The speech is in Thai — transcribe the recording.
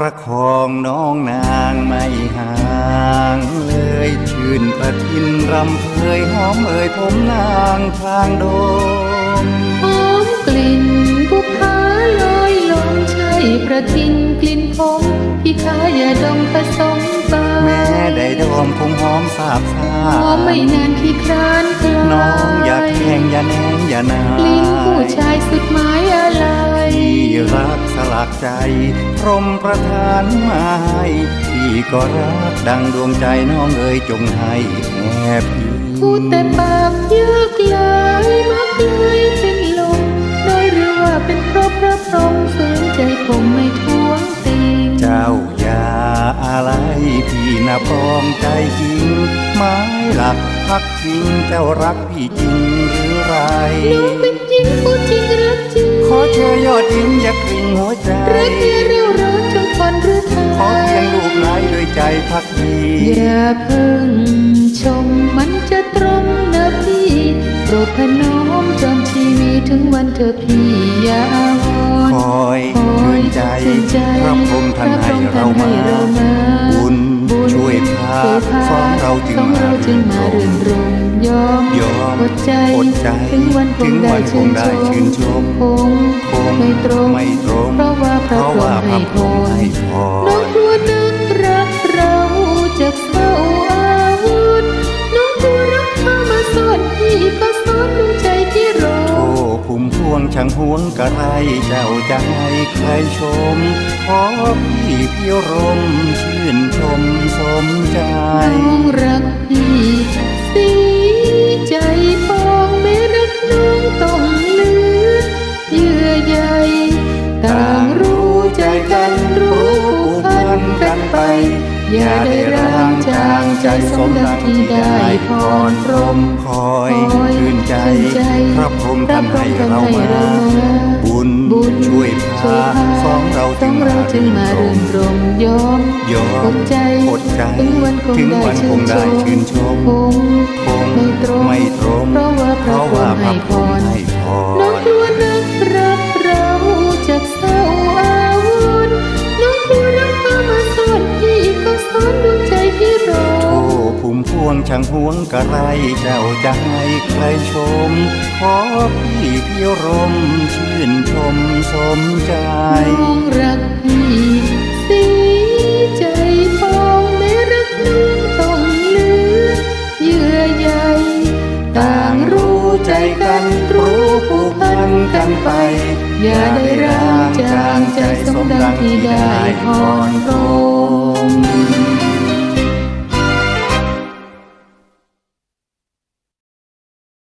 ประคองน้องนางไม่ห่างเลยชื่นประทินรำเพยหอมเอ่ยผมนางพลางโดมหอมกลิ่นบุพาลอยลมใช่ประทินกลิ่นผมพี่ขายาดมผสมไปแม่ได้ดอมคงหอมสาบซ่าหอมไม่นานพี่ครานคลายน้องอย่าแข่งอย่าแนงอย่านากลิ้นผู้ชายสุดหมายอะไรที่รั กสลักใจพรหมประทานมาให้พี่ก็รักดังดวงใจน้องเอ๋ยจงให้แอบพี่พูดแต่ปากเยอะกลายมักเลยเป็นลมโดยหรือว่าเป็นเพราะพระพรหมฝืนใจผมไม่ทวงติงเจ้าอย่าอะไรพี่นะปองใจจริงไม้หลักพักทิ้งเจ้ารักพี่จริงหรือไรน้องเป็นหญิงพูดจริงรักจริง ขอเธอยอดยิ้มอย่ากริ่งหัวใจรักที่เรียวร้อนจนทนหรือไทขอเพียงยลูกไหลด้วยใจพักดีอย่าเพิ่งชมมันจะตรงนะพี่โปรดพนอมจอมชีวีถึงวันเธอพี่อย่าอาวรคอยคอชื่ยนใจชื่นใจพระพรหมท่านให้เรามา เราจึงสองมาเราจึงมารื่นรมยอมยอมอดใจอดใจ ถึงวันคถึงงได้วันคชื่งนได้ชชื่มนชมคงคงไม่ตรงไม่ตรง เพราะว่าพเพระราะพรหว่ามพให้ระพพร ช่างหวงกระไรเจ้าให้ใครชม ขอพี่พี่รมชื่นชมสมใจน้องรักพี่สีใจปองไม่รักน้องต้องเลือเยื่อใยต่างรู้ใจกันรู้ผูกพันกันไป อย่าได้ ใจสมดังที่ได้พรพรหมคอยชื่นใจพระพรหมท่านให้เรามาบุญบุญช่วยพาสองเราสจึองงมาเราจึงมารื่นรมยอมยออมดใจอดใจถึงวันคงถึงได้วันคงได้ชื่นชมคงคงไม่ตรงไม่ตรงเพราะว่า ช่างหวงกระไรเจ้าจะให้ใครชม ขอพี่พี่รมชื่นชมสมใจน้องรักพี่สีใจปองไม่รักน้องต้องเลือเยื่อใยต่างรู้ใจกันรู้ผูกพันกันไป อย่าได้ร้างจางใจสมดังที่ได้พรพรหม